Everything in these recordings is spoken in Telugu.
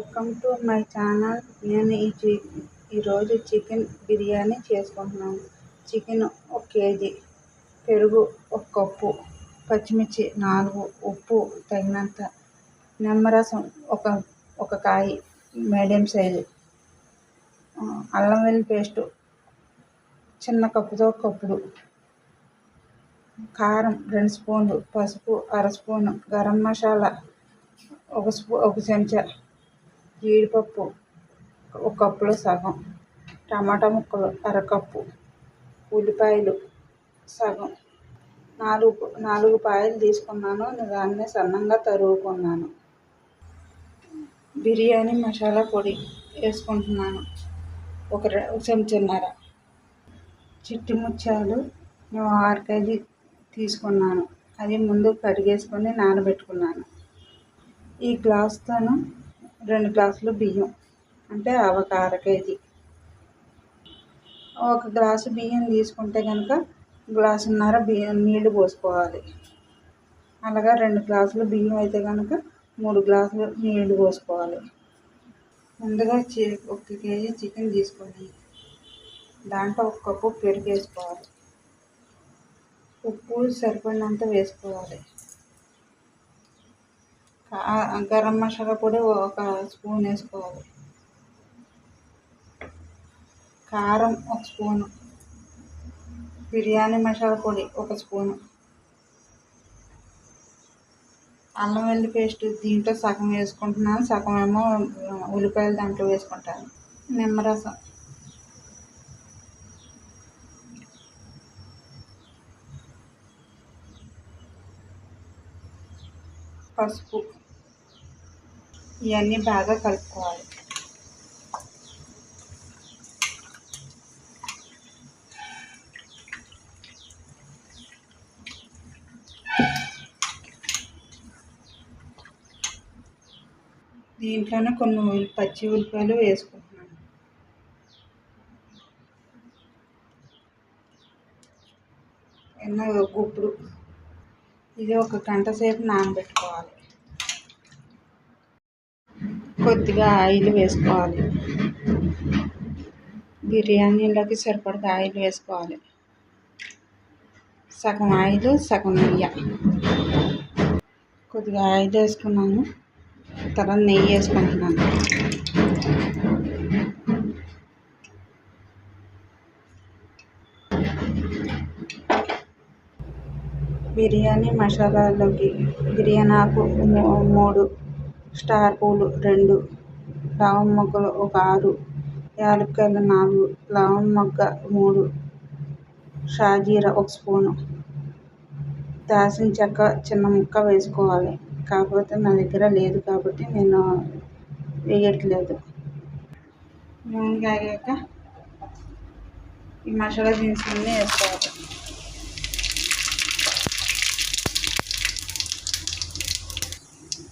వెల్కమ్ టు మై ఛానల్ నేను ఈ చి ఈరోజు చికెన్ బిర్యానీ చేసుకుంటున్నాను. చికెన్ ఒక కేజీ పెరుగు ఒక కప్పు పచ్చిమిర్చి నాలుగు ఉప్పు తగినంత నిమ్మరసం ఒక ఒక కాయ మీడియం సైజు. అల్లం వెల్లి పేస్టు చిన్న కప్పుతో కప్పుడు. కారం రెండు స్పూన్లు పసుపు అర స్పూను గరం మసాలా ఒక స్పూ ఒక చెంచా జీడిపప్పు ఒక కప్పులో సగం టమాటా ముక్కలు అరకప్పు ఉల్లిపాయలు సగం. నాలుగు నాలుగు పాయలు తీసుకున్నాను దాన్ని సన్నంగా తరుగుకున్నాను బిర్యానీ మసాలా పొడి వేసుకుంటున్నాను ఒక చెంచాన్నర. చిట్టి ముత్యాలు నేను ఆరు కేజీ తీసుకున్నాను అది ముందు కడిగేసుకొని నానబెట్టుకున్నాను. ఈ గ్లాస్తోను రెండు గ్లాసులు బియ్యం అంటే ఒక అర కేజీ. ఒక గ్లాసు బియ్యం తీసుకుంటే కనుక గ్లాసున్నర బియ్యం నీళ్ళు పోసుకోవాలి. అలాగా రెండు గ్లాసులు బియ్యం అయితే కనుక మూడు గ్లాసులు నీళ్ళు పోసుకోవాలి. ముందుగా చి ఒక కేజీ చికెన్ తీసుకొని దాంట్లో ఒక కప్పు పెరుగు వేసుకోవాలి. ఉప్పు సరిపడినంత వేసుకోవాలి. గరం మసాలా పొడి ఒక స్పూన్ వేసుకోవాలి. కారం ఒక స్పూను. బిర్యానీ మసాలా పొడి ఒక స్పూను. అల్లం వెల్లి పేస్ట్ దీంట్లో సగం వేసుకుంటున్నాను. సగం ఏమో ఉల్లిపాయలు దాంట్లో వేసుకుంటాను. నిమ్మరసం. పసుపు. ఇవన్నీ బాగా కలుపుకోవాలి. దీంట్లోనే కొన్ని పచ్చి ఉల్లిపాయలు వేసుకుంటున్నాను. ఎన్న గుప్పుడు. ఇది ఒక గంట సేపు నానబెట్టుకోవాలి. కొద్దిగా ఆయిల్ వేసుకోవాలి. బిర్యానీలోకి సరిపడగా ఆయిల్ వేసుకోవాలి. సగం ఆయిల్ సగం నెయ్యి. కొద్దిగా ఆయిల్ వేసుకున్నాను. తర్వాత నెయ్యి వేసుకుంటున్నాను. బిర్యానీ మసాలాలోకి బిర్యానీ ఆకు మూడు స్టార్ పూలు రెండు లవం మొగ్గలు ఒక ఆరు యాలక్కాయలు నాలుగు లావం మొగ్గ మూడు షాజీరా ఒక స్పూను. దాల్చిన చెక్క చిన్న ముక్క వేసుకోవాలి. కాకపోతే నా దగ్గర లేదు కాబట్టి నేను వేయట్లేదు. నూనె కాగాక ఈ మసాలా దినుసులన్నీ వేసుకోవాలి.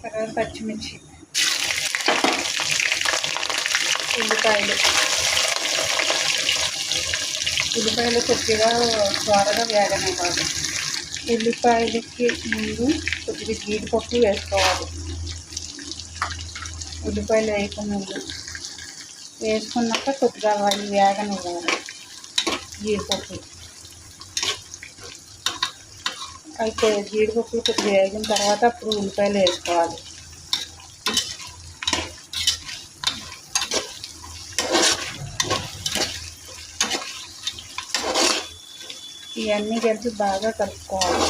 తర్వాత పచ్చిమిర్చి. ఉల్లిపాయలు. ఉల్లిపాయలు కొద్దిగా త్వరగా వేగనివ్వాలి ఉల్లిపాయలకి ముందు కొద్దిగా జీడిపప్పు వేసుకోవాలి. ఉల్లిపాయలు వేయకుండా ముందు వేసుకున్నాక కొద్దిగా అవి వేగనివ్వాలి. జీడిపప్పు. అయితే జీడిపప్పులు కొద్దిగా వేగిన తర్వాత అప్పుడు ఉల్లిపాయలు వేసుకోవాలి. ఇవన్నీ కలిపి బాగా కలుపుకోవాలి.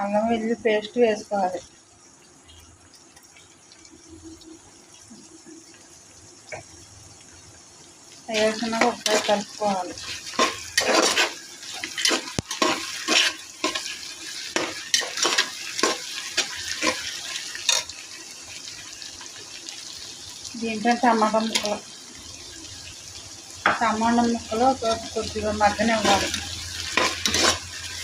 అల్లం వెల్లుల్లి పేస్ట్ వేసుకోవాలి. వేసుకున్నాక ఒకసారి కలుపుకోవాలి. దీంట్లో టమాటా ముక్కలు. టమాటా ముక్కలు కొద్దిగా మగ్గనివ్వాలి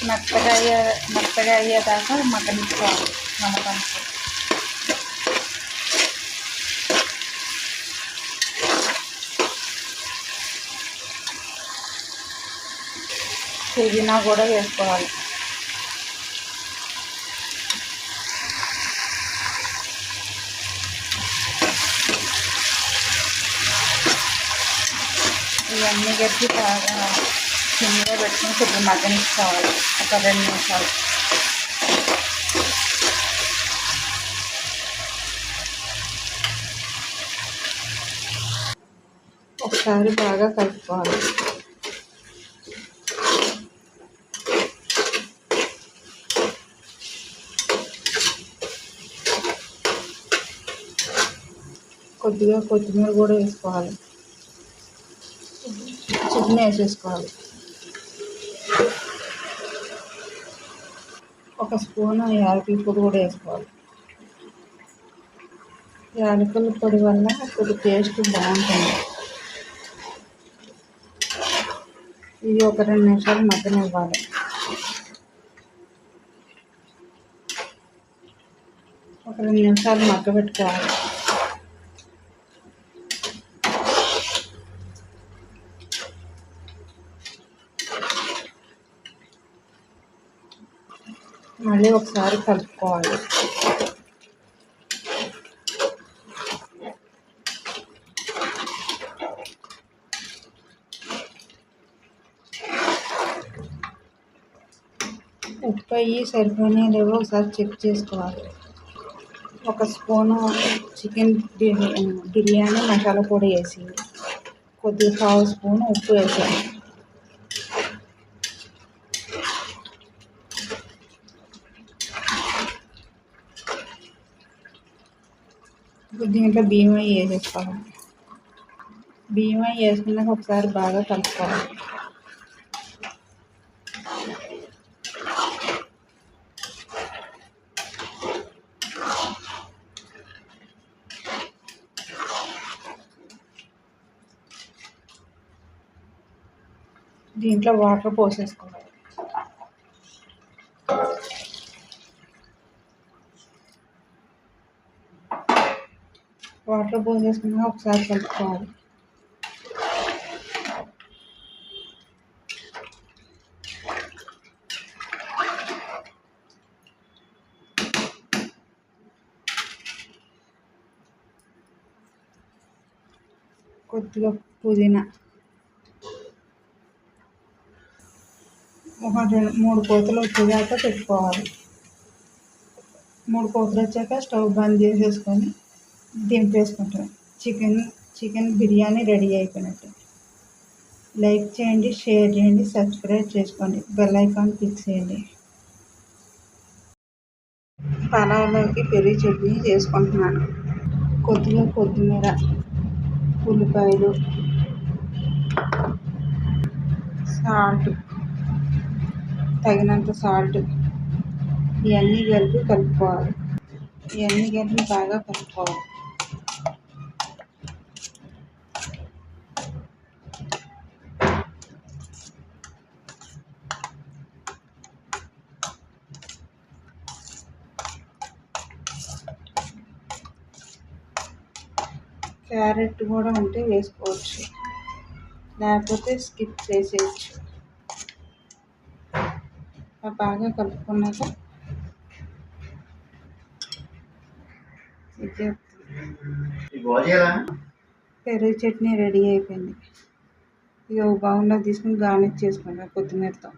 మెత్తగా అయ్యే మెత్తగా అయ్యేదాకా మగ్గనిచ్చుకోవాలి టమాటా ముక్కలు పుదీనా కూడా వేసుకోవాలి. ఇవన్నీ కలిపి బాగా సిమ్లో పెట్టుకుని కొద్దిగా మగ్గనిచ్చుకోవాలి ఒక రెండు నిమిషాలు ఒకసారి బాగా కలుపుకోవాలి కొద్దిగా కొత్తిమీర కూడా వేసుకోవాలి చట్నీ వేసేసుకోవాలి ఒక స్పూన్ యాలకుల పొడి కూడా వేసుకోవాలి. యాలకుల పొడి వల్ల కొద్ది టేస్ట్ బాగుంటుంది. ఇది ఒక రెండు నిమిషాలు మగ్గనివ్వాలి ఒక రెండు నిమిషాలు మగ్గ పెట్టుకోవాలి మళ్ళీ ఒకసారి కలుపుకోవాలి. ఉప్పు అయ్యి సరిపోయినాయి లేవో ఒకసారి చెక్ చేసుకోవాలి. ఒక స్పూను చికెన్ బిర్యానీ మసాలా పొడి వేసి కొద్దిగా పావు స్పూన్ ఉప్పు వేసాను దీంట్లో బియ్యం అవి వేసేసుకోవాలి. బియ్యం వేసుకున్నాక ఒకసారి బాగా కలుపుకోవాలి. దీంట్లో వాటర్ పోసేసుకోవాలి. వాటర్ పోసేసుకున్నాక ఒకసారి కలుపుకోవాలి. కొద్దిగా పుదీనా. ఒక రెండు మూడు కోతలు వచ్చేదాకా పెట్టుకోవాలి. మూడు కోతలు వచ్చాక స్టవ్ బంద్ చేసేసుకొని దింపేసుకుంటాం. చికెన్ చికెన్ బిర్యానీ రెడీ అయిపోయినట్టు. లైక్ చేయండి షేర్ చేయండి సబ్స్క్రైబ్ చేసుకోండి. బెల్ ఐకాన్ క్లిక్ చేయండి. పలావులోకి పెరుగు చట్నీ చేసుకుంటున్నాను. కొద్దిగా కొత్తిమీర ఉల్లిపాయలు సాల్ట్ తగినంత సాల్ట్ ఇవన్నీ కలిపి కలుపుకోవాలి. ఇవన్నీ కలిపి బాగా కలుపుకోవాలి. క్యారెట్ కూడా ఉంటే వేసుకోవచ్చు. లేకపోతే స్కిప్ చేసేయచ్చు. బాగా కలుపుకున్నాక పెరుగు చట్నీ రెడీ అయిపోయింది. ఇక బౌల్లో తీసుకుని గార్నిష్ చేసుకుంటాం కొత్తిమీరతో.